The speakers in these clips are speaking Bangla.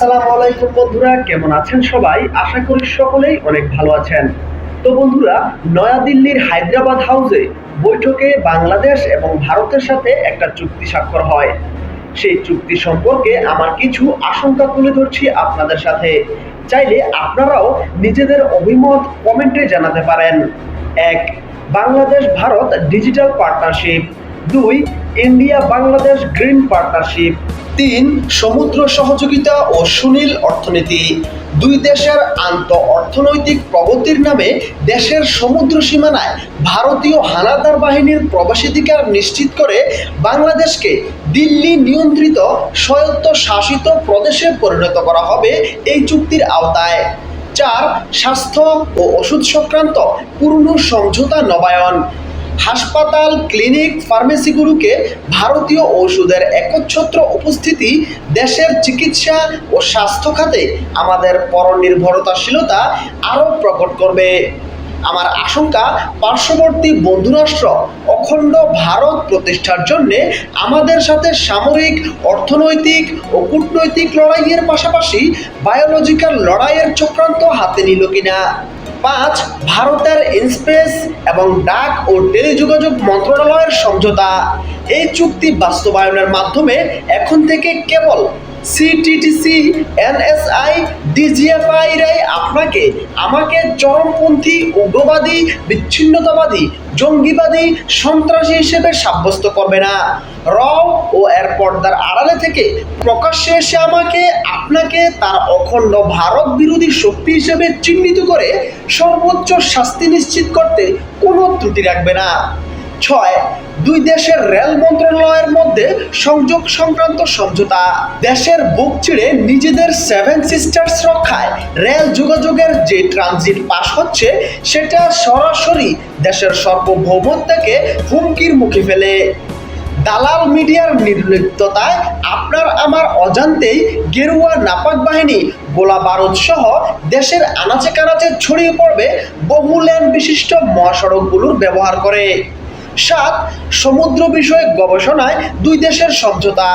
আসসালামু আলাইকুম বন্ধুরা, কেমন আছেন সবাই? আশা করি সকলেই অনেক ভালো আছেন। তো বন্ধুরা, নয়াদিল্লির হায়দ্রাবাদ হাউসে বৈঠকে বাংলাদেশ এবং ভারতের সাথে একটা চুক্তি স্বাক্ষর হয়। সেই চুক্তি সম্পর্কে আমার কিছু আশঙ্কা তুলে ধরছি আপনাদের সাথে। চাইলে আপনারাও নিজেদের অভিমত কমেন্টে জানাতে পারেন। এক, বাংলাদেশ ভারত ডিজিটাল পার্টনারশিপ। দুই, ইন্ডিয়া বাংলাদেশ গ্রিন পার্টনারশিপ। তিন সমুদ্র সহযোগিতা ও সুনীল অর্থনীতি। দুই দেশের আন্ত অর্থনৈতিক প্রগতির নামে দেশের সমুদ্র সীমানায় ভারতীয় হানাদার বাহিনীর প্রবেশাধিকার নিশ্চিত করে বাংলাদেশকে দিল্লি নিয়ন্ত্রিত স্বয়ত্ত শাসিত প্রদেশে পরিণত করা হবে এই চুক্তির আওতায়। চার, স্বাস্থ্য ও ওষুধ সংক্রান্ত পূর্ণ সমঝোতা নবায়ন। হাসপাতাল, ক্লিনিক ফার্মেসিগুলোকে ভারতীয় ওষুধের একচ্ছত্র উপস্থিতি, দেশের চিকিৎসা ও স্বাস্থ্য খাতে আমাদের পরনির্ভরতাশীলতা আরও প্রকট করবে। আমার আশঙ্কা, পার্শ্ববর্তী বন্ধুরাষ্ট্র অখণ্ড ভারত প্রতিষ্ঠার জন্য আমাদের সাথে সামরিক, অর্থনৈতিক ও কূটনৈতিক লড়াইয়ের পাশাপাশি বায়োলজিক্যাল লড়াইয়ের চক্রান্ত হাতে নিল কিনা। পাঁচ, ভারতের ইনস্পেস এবং ডাক ও টেলিযোগাযোগ মন্ত্রণালয়ের সমঝোতা। এই চুক্তি বাস্তবায়নের মাধ্যমে এখন থেকে কেবল সিটিটিসি এনএসআই ডিজিএফআইরাই আপনাকে, আমাকে চরমপন্থী, উগ্রবাদী, বিচ্ছিন্নতাবাদী, জঙ্গিবাদী, সন্ত্রাসী হিসেবে সাব্যস্ত করবে না। র ও এর পর্দার আড়ালে থেকে প্রকাশ্যে এসে আমাকে, আপনাকে তার অখণ্ড ভারত বিরোধী শক্তি হিসেবে চিহ্নিত করে সর্বোচ্চ শাস্তি নিশ্চিত করতে কোনো ত্রুটি রাখবে না। ছয়, দুই দেশের রেল মন্ত্রণালয়ের মধ্যে সংযোগ সংক্রান্ত সমঝোতা। দেশের বুক চিড়ে নিজেদের সেভেন সিস্টার্স রক্ষায় রেল যোগাযোগের যে ট্রানজিট পাস হচ্ছে, সেটা সরাসরি দেশের সার্বভৌমত্বকে হুমকির মুখে ফেলে। দালাল মিডিয়ার নির্লিপ্ততায় আপনার আমার অজান্তেই গেরুয়া নাপাক বাহিনী, গোলা বারুদ সহ দেশের আনাচে কানাচে ছড়িয়ে পড়বে বহু লেন বিশিষ্ট মহাসড়কগুলোর ব্যবহার করে। সাত, সমুদ্র বিষয়ক গবেষণায় দুই দেশের সমঝোতা।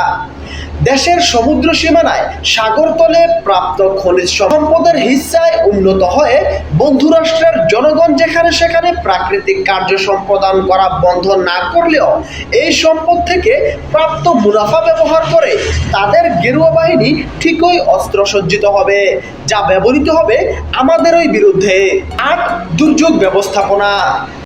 দেশের সমুদ্র সীমানায় সাগরতলে প্রাপ্ত খনিজ সম্পদের হিস্সায় উন্নত হয়ে বন্ধুরাষ্ট্রের জনগণ যেখানে সেখানে প্রাকৃতিক কার্য সম্পাদন করা বন্ধ না করলেও এই সম্পদ থেকে প্রাপ্ত মুনাফা ব্যবহার করে তাদের গেরুয়া বাহিনী ঠিকই অস্ত্র সজ্জিত হবে, যা ব্যবহৃত হবে আমাদেরই বিরুদ্ধে। আট, দুর্যোগ ব্যবস্থাপনা।